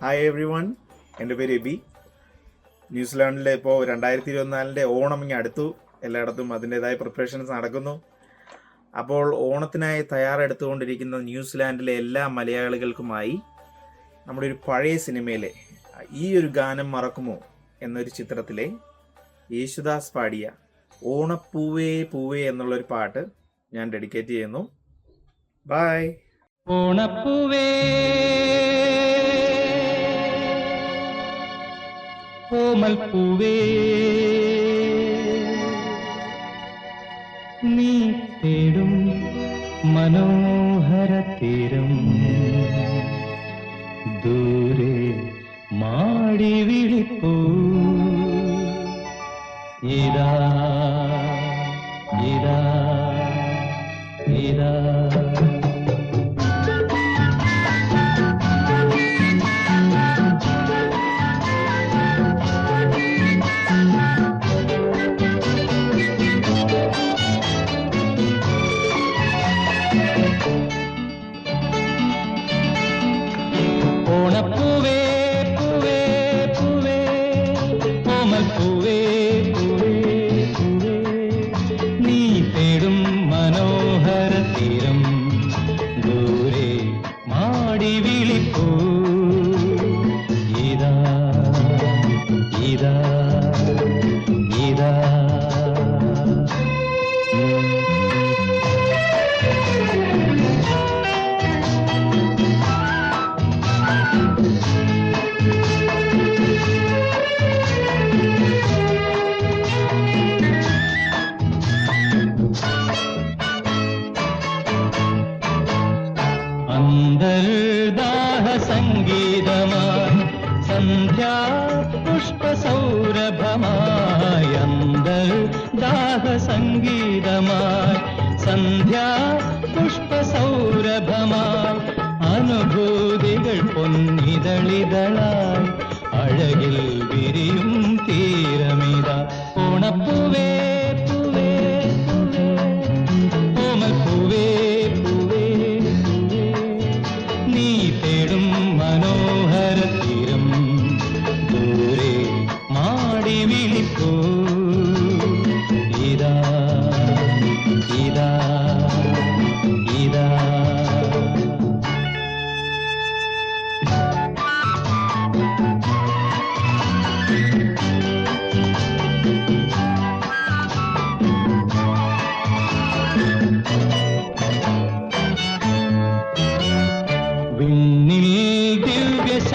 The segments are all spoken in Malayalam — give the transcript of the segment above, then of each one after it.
ഹായ് എവ്രി വൺ എന്റെ പേര് എബി. ന്യൂസിലാൻഡിലെ ഇപ്പോൾ രണ്ടായിരത്തി ഇരുപത്തിനാലിന്റെ ഓണം ഇങ്ങനെ അടുത്തു. എല്ലായിടത്തും അതിന്റെതായ പ്രിപ്പറേഷൻസ് നടക്കുന്നു. അപ്പോൾ ഓണത്തിനായി തയ്യാറെടുത്തുകൊണ്ടിരിക്കുന്ന ന്യൂസിലാൻഡിലെ എല്ലാ മലയാളികൾക്കുമായി നമ്മുടെ ഒരു പഴയ സിനിമയിലെ ഈ ഒരു ഗാനം മറക്കുമോ എന്നൊരു ചിത്രത്തിലെ യേശുദാസ് പാടിയ ഓണപ്പൂവേ പൂവേ എന്നുള്ളൊരു പാട്ട് ഞാൻ ഡെഡിക്കേറ്റ് ചെയ്യുന്നു. ബായ് ഓണപ്പൂവേ കോമൽപ്പൂവേ നീ തേടും മനോഹര തീരം. ദൂരെ മാടി വിളിപ്പൂ. ഇതാ ഇതാ. കോമൽ പൂവേ പൂവേ പൂവേ നീ തേടും മനോഹര തീരം ദൂരെ മാടി വിളിപ്പൂ செந்தல் தாஹ சங்கீதமாய் சந்தியா புஷ்ப சௌரபமாய் அந்தல் தாஹ சங்கீதமாய் சந்தியா புஷ்ப சௌரபமாய் அனுபூதிகள் பொன்னிதழிதழாய் அழகில் விரியும் தீரமிதா உணப்புவே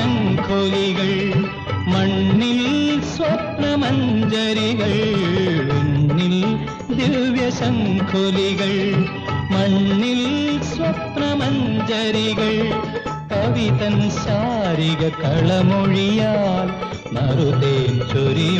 ദിവ്യശംഖൊലികൾ മണ്ണിൽ സ്വപ്നമഞ്ജരികൾ ദിവ്യ ദിവ്യശംഖൊലികൾ മണ്ണിൽ സ്വപ്നമഞ്ജരികൾ. കവിതൻ ശാരിക കളമൊഴിയാൽ മറുതേൻ ചൊരിയും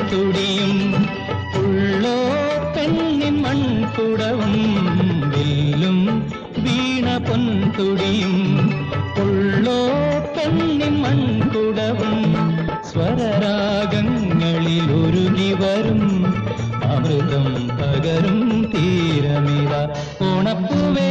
പൊൻതുടിയും ഉള്ളോ പെണ്ണിൻ മൺകുടവും വില്ലും വീണ പൊൻതുടിയും ഉള്ളോ പെണ്ണിൻ മൺകുടവും സ്വരരാഗങ്ങളിൽ ഒരുങ്ങി വരും. അമൃതം പകരും തീരമിത ഓണപ്പൂവേ